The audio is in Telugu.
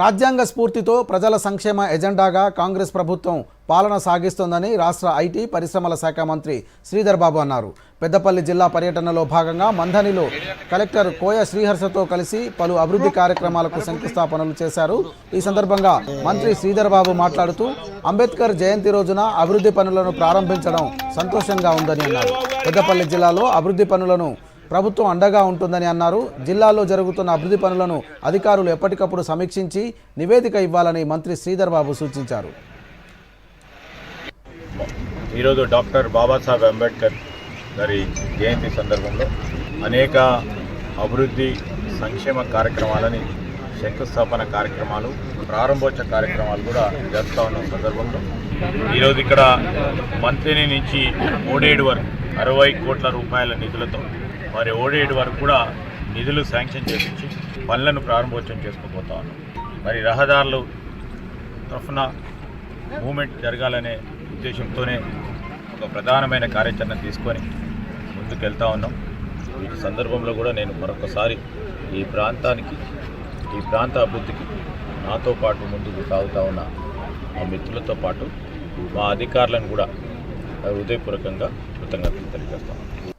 రాజ్యాంగ స్ఫూర్తితో ప్రజల సంక్షేమ ఎజెండాగా కాంగ్రెస్ ప్రభుత్వం పాలన సాగిస్తోందని రాష్ట్ర ఐటీ పరిశ్రమల శాఖ మంత్రి శ్రీధర్ బాబు అన్నారు. పెద్దపల్లి జిల్లా పర్యటనలో భాగంగా మంధనిలో కలెక్టర్ కోయ శ్రీహర్షతో కలిసి పలు అభివృద్ధి కార్యక్రమాలకు శంకుస్థాపనలు చేశారు. ఈ సందర్భంగా మంత్రి శ్రీధర్ బాబు మాట్లాడుతూ అంబేద్కర్ జయంతి రోజున అభివృద్ధి పనులను ప్రారంభించడం సంతోషంగా ఉందని అన్నారు. పెద్దపల్లి జిల్లాలో అభివృద్ధి పనులను ప్రభుత్వం అండగా ఉంటుందని అన్నారు. జిల్లాలో జరుగుతున్న అభివృద్ధి పనులను అధికారులు ఎప్పటికప్పుడు సమీక్షించి నివేదిక ఇవ్వాలని మంత్రి శ్రీధర్ బాబు సూచించారు. ఈరోజు డాక్టర్ బాబాసాహెబ్ అంబేద్కర్ గారి జయంతి సందర్భంలో అనేక అభివృద్ధి సంక్షేమ కార్యక్రమాలని శంకుస్థాపన కార్యక్రమాలు ప్రారంభోత్సవ కార్యక్రమాలు కూడా జరుగుతూ ఉన్న సందర్భంలో ఈరోజు ఇక్కడ మంత్రిని నుంచి మూడేడు వరకు అరవై కోట్ల రూపాయల నిధులతో మరి ఓడేడు వరకు కూడా నిధులు శాంక్షన్ చేపించి పనులను ప్రారంభోత్సవం చేసుకుపోతా ఉన్నాం. మరి రహదారులు తరఫున మూమెంట్ జరగాలనే ఉద్దేశంతోనే ఒక ప్రధానమైన కార్యాచరణ తీసుకొని ముందుకెళ్తా ఉన్నాం. వీటి సందర్భంలో కూడా నేను మరొకసారి ఈ ప్రాంతానికి ఈ ప్రాంత అభివృద్ధికి నాతో పాటు ముందుకు సాగుతూ ఉన్న మా మిత్రులతో పాటు మా అధికారులను కూడా హృదయపూర్వకంగా కృతజ్ఞతలు తెలియజేస్తాను